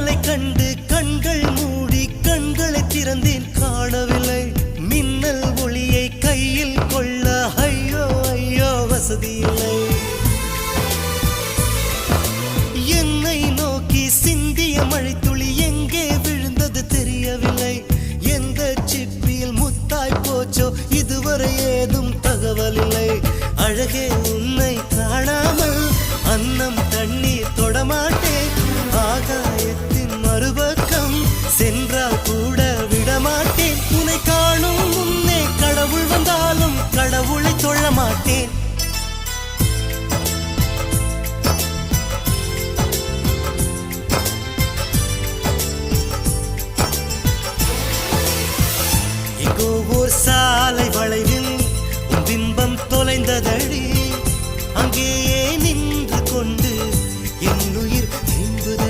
மின்னலை கண்டு கண்கள் மூடி கண்களை திறந்தேன் காணவில்லை. மின்னல் ஒளியை கையில் கொள்ள ஐயோ ஐயோ வசதி இல்லை. என்னை நோக்கி சிந்திய மழைத்துளி எங்கே விழுந்தது தெரியவில்லை. எந்த சிப்பியில் முத்தாய் போச்சோ இதுவரை ஏதும் தகவல் இல்லை. அழகே சென்றால் கூட விடமாட்டேன். உன்னை காணும் முன்னே கடவுள் வந்தாலும் கடவுளை சொல்ல மாட்டேன் எங்கோ ஓர் சாலை வளைவில் உன் பிம்பம் தொலைந்ததடி அங்கேயே நின்று கொண்டு